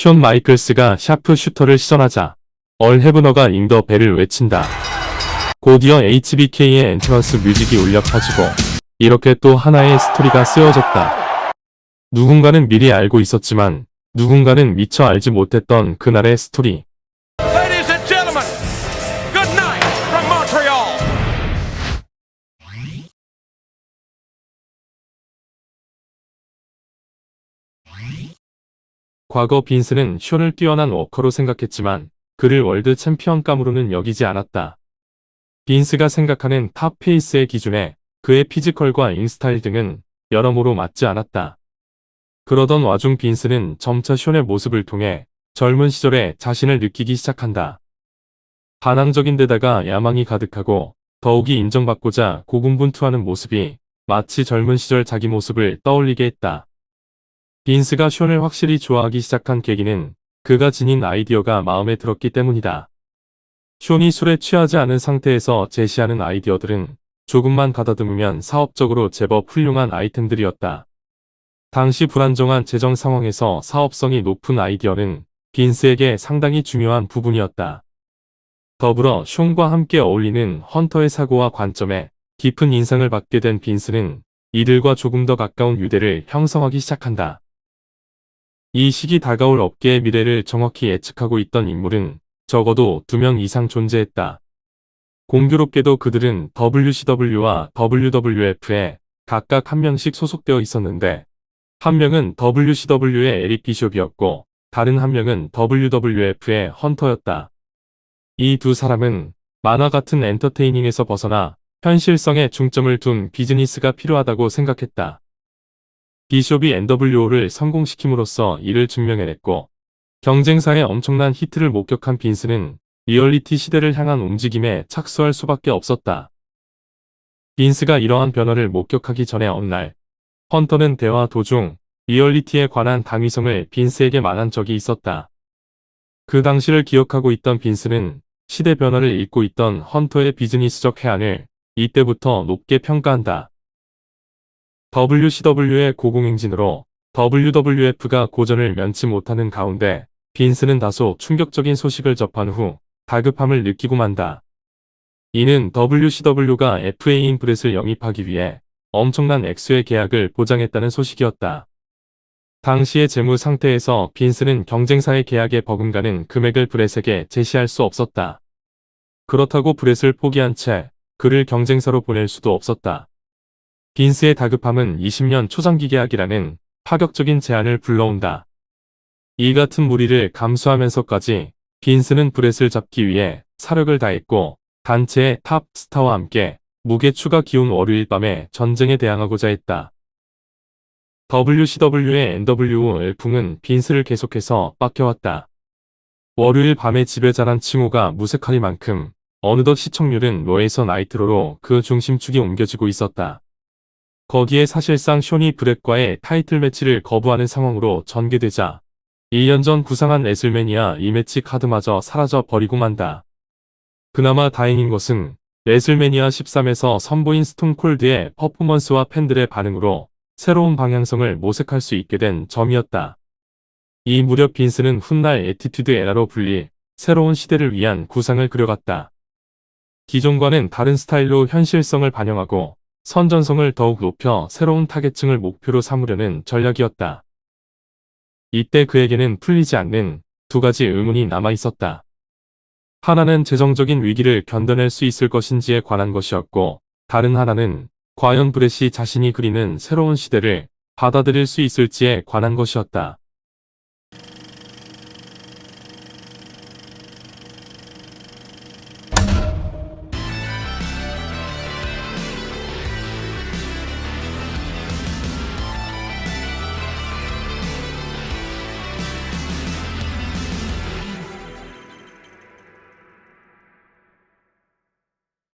션 마이클스가 샤프 슈터를 시전하자 얼 헤브너가 잉더 벨을 외친다. 곧이어 HBK의 엔트런스 뮤직이 울려 퍼지고 이렇게 또 하나의 스토리가 쓰여졌다. 누군가는 미리 알고 있었지만 누군가는 미처 알지 못했던 그날의 스토리. 과거 빈스는 션을 뛰어난 워커로 생각했지만 그를 월드 챔피언감으로는 여기지 않았다. 빈스가 생각하는 탑 페이스의 기준에 그의 피지컬과 인스타일 등은 여러모로 맞지 않았다. 그러던 와중 빈스는 점차 션의 모습을 통해 젊은 시절의 자신을 느끼기 시작한다. 반항적인 데다가 야망이 가득하고 더욱이 인정받고자 고군분투하는 모습이 마치 젊은 시절 자기 모습을 떠올리게 했다. 빈스가 션을 확실히 좋아하기 시작한 계기는 그가 지닌 아이디어가 마음에 들었기 때문이다. 션이 술에 취하지 않은 상태에서 제시하는 아이디어들은 조금만 가다듬으면 사업적으로 제법 훌륭한 아이템들이었다. 당시 불안정한 재정 상황에서 사업성이 높은 아이디어는 빈스에게 상당히 중요한 부분이었다. 더불어 숑과 함께 어울리는 헌터의 사고와 관점에 깊은 인상을 받게 된 빈스는 이들과 조금 더 가까운 유대를 형성하기 시작한다. 이 시기 다가올 업계의 미래를 정확히 예측하고 있던 인물은 적어도 두 명 이상 존재했다. 공교롭게도 그들은 WCW와 WWF에 각각 한 명씩 소속되어 있었는데 한 명은 WCW의 에릭 비숍이었고 다른 한 명은 WWF의 헌터였다. 이 두 사람은 만화 같은 엔터테이닝에서 벗어나 현실성에 중점을 둔 비즈니스가 필요하다고 생각했다. 비숍이 NWO를 성공시킴으로써 이를 증명해냈고 경쟁사의 엄청난 히트를 목격한 빈스는 리얼리티 시대를 향한 움직임에 착수할 수밖에 없었다. 빈스가 이러한 변화를 목격하기 전에 어느 날 헌터는 대화 도중 리얼리티에 관한 당위성을 빈스에게 말한 적이 있었다. 그 당시를 기억하고 있던 빈스는 시대 변화를 읽고 있던 헌터의 비즈니스적 해안을 이때부터 높게 평가한다. WCW의 고공행진으로 WWF가 고전을 면치 못하는 가운데 빈스는 다소 충격적인 소식을 접한 후 다급함을 느끼고 만다. 이는 WCW가 FA인 브렛을 영입하기 위해 엄청난 액수의 계약을 보장했다는 소식이었다. 당시의 재무 상태에서 빈스는 경쟁사의 계약에 버금가는 금액을 브렛에게 제시할 수 없었다. 그렇다고 브렛을 포기한 채 그를 경쟁사로 보낼 수도 없었다. 빈스의 다급함은 20년 초장기 계약이라는 파격적인 제안을 불러온다. 이 같은 무리를 감수하면서까지 빈스는 브렛을 잡기 위해 사력을 다했고 단체의 탑 스타와 함께 무게 추가 기운 월요일 밤에 전쟁에 대항하고자 했다. WCW의 NWO 열풍은 빈스를 계속해서 빡겨왔다. 월요일 밤에 지배자란 칭호가 무색하리만큼 어느덧 시청률은 로에서 나이트로로 그 중심축이 옮겨지고 있었다. 거기에 사실상 쇼니 브렛과의 타이틀 매치를 거부하는 상황으로 전개되자 1년 전 구상한 레슬매니아 이 매치 카드마저 사라져 버리고 만다. 그나마 다행인 것은 레슬매니아 13에서 선보인 스톤콜드의 퍼포먼스와 팬들의 반응으로 새로운 방향성을 모색할 수 있게 된 점이었다. 이 무렵 빈스는 훗날 에티튜드 에라로 불릴 새로운 시대를 위한 구상을 그려갔다. 기존과는 다른 스타일로 현실성을 반영하고 선전성을 더욱 높여 새로운 타겟층을 목표로 삼으려는 전략이었다. 이때 그에게는 풀리지 않는 두 가지 의문이 남아 있었다. 하나는 재정적인 위기를 견뎌낼 수 있을 것인지에 관한 것이었고, 다른 하나는 과연 브렛이 자신이 그리는 새로운 시대를 받아들일 수 있을지에 관한 것이었다.